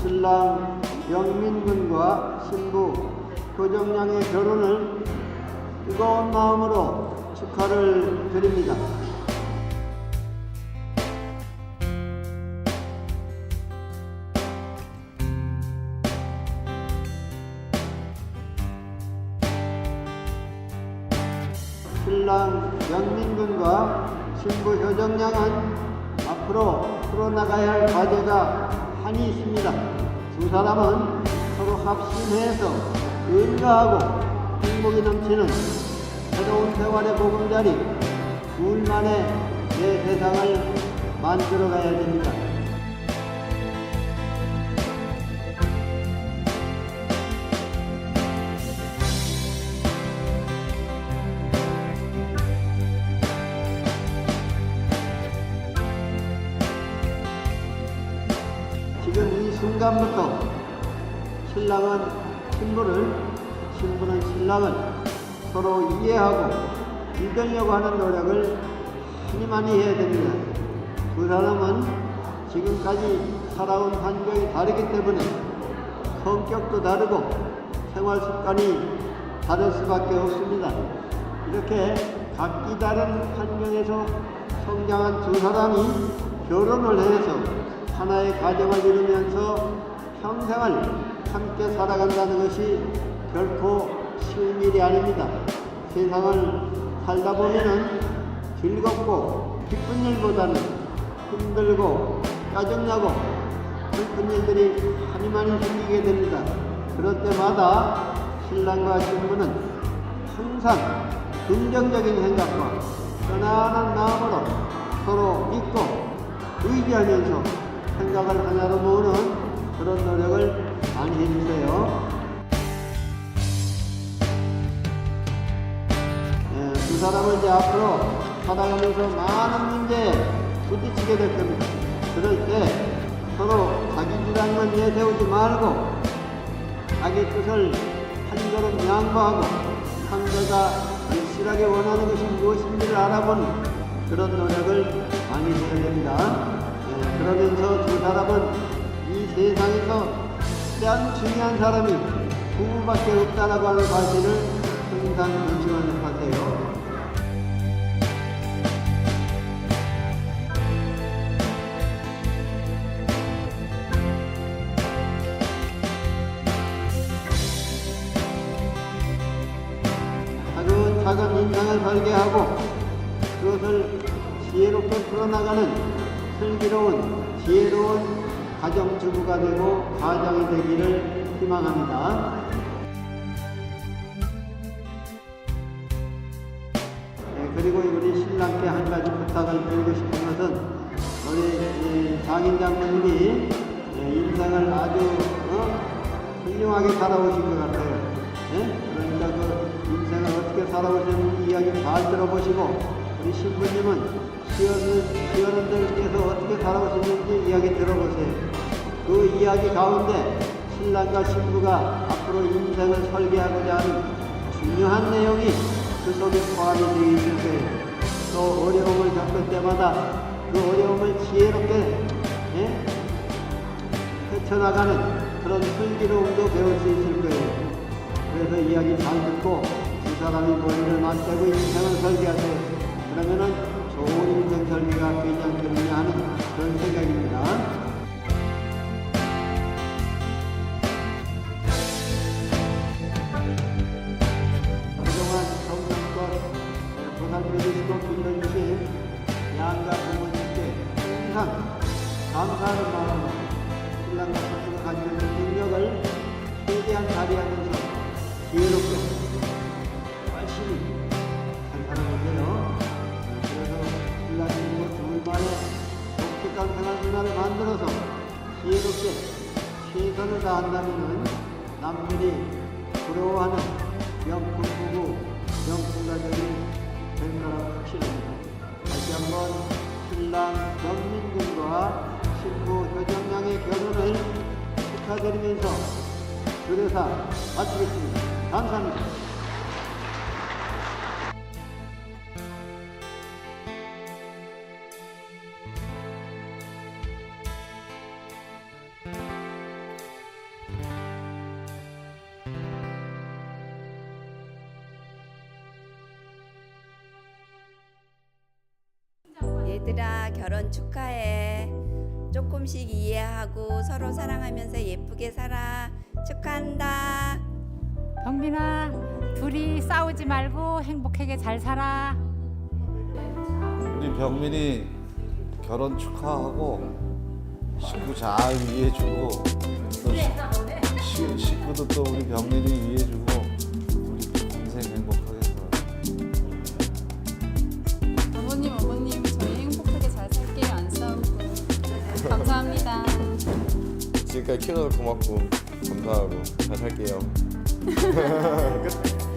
신랑 영민군과 신부 교정양의 결혼을 뜨거운 마음으로 축하를 드립니다. 신랑 영민군과 신부 효정양은 앞으로 풀어나가야 할 과제가 한이 있습니다. 두 사람은 서로 합심해서 은가하고 행복이 넘치는 새로운 세월의 보금자리 둘만의 내 세상을 만들어 가야 됩니다. 순간부터 신랑은 신부를, 신부는 신랑을 서로 이해하고 믿으려고 하는 노력을 많이 많이 해야 됩니다. 두 사람은 지금까지 살아온 환경이 다르기 때문에 성격도 다르고 생활 습관이 다를 수밖에 없습니다. 이렇게 각기 다른 환경에서 성장한 두 사람이 결혼을 해서 하나의 가정을 이루면서 평생을 함께 살아간다는 것이 결코 쉬운 일이 아닙니다. 세상을 살다 보면은 즐겁고 기쁜 일보다는 힘들고 짜증나고 슬픈 일들이 많이 많이 생기게 됩니다. 그럴 때마다 신랑과 신부는 항상 긍정적인 생각과 편안한 마음으로 서로 믿고 의지하면서 생각을 하나로 모으는 그런 노력을 많이 해주세요. 예, 두 사람은 이제 앞으로 살아가면서 많은 문제에 부딪히게 될 겁니다. 그럴 때 서로 자기 주장만 내세우지 말고 자기 뜻을 한 걸음 양보하고 상대가 절실하게 원하는 것이 무엇인지를 알아보는 그런 노력을 많이 해야 됩니다. 예, 그러면서 두 사람은 이 세상에서 가장 중요한 사람이 부부밖에 없다라고 하는 사실을 항상 명심하도록 하세요. 차근차근 인상을 설계하고 그것을 지혜롭게 풀어나가는 슬기로운 지혜로운 가정주부가 되고 가장이 되기를 희망합니다. 네, 그리고 우리 신랑께 한 가지 부탁을 드리고 싶은 것은 우리 이 장인 장모님이 예, 인생을 아주 어? 훌륭하게 살아오신 것 같아요. 예? 그러니까 그 인생을 어떻게 살아오셨는지 이야기 잘 들어보시고 우리 신부님은 시어른, 시어른들께서 어떻게 살아오셨는지 이야기 들어보세요. 그 이야기 가운데 신랑과 신부가 앞으로 인생을 설계하고자 하는 중요한 내용이 그 속에 포함이 되어 있을 거예요. 또 어려움을 겪을 때마다 그 어려움을 지혜롭게 예? 헤쳐나가는 그런 슬기로움도 배울 수 있을 거예요. 그래서 이야기 잘 듣고 두 사람이 머리를 맞대고 인생을 설계하세요. 그러면은 좋은 인생 설계가 되지 않겠느냐 하는 그런 생각입니다. 그동안 정성껏 보살펴주시고 빌려주신 양가 부모님께 항상 감사하는 마음으로 신랑과 신부가 가지고 있는 능력을 최대한 발휘하면서 지혜롭게 생활 문화를 만들어서 지혜롭게 최선을 다한다면 남들이 부러워하는 명품 부부, 명품 가정이 될 거라고 확신합니다. 다시 한번 신랑 정민군과 신부 효정양의 결혼을 축하드리면서 주례사 마치겠습니다. 감사합니다. 얘들아 결혼 축하해. 조금씩 이해하고 서로 사랑하면서 예쁘게 살아. 축하한다. 경민아, 둘이 싸우지 말고 행복하게 잘 살아. 우리 병민이 결혼 축하하고 식구 잘 위해주고 또 시- 시- 식구도 또 우리 병민이 위해주고 우리 평생 행복하게 지금까지 키워줘서 고맙고 감사하고 잘 살게요. 끝.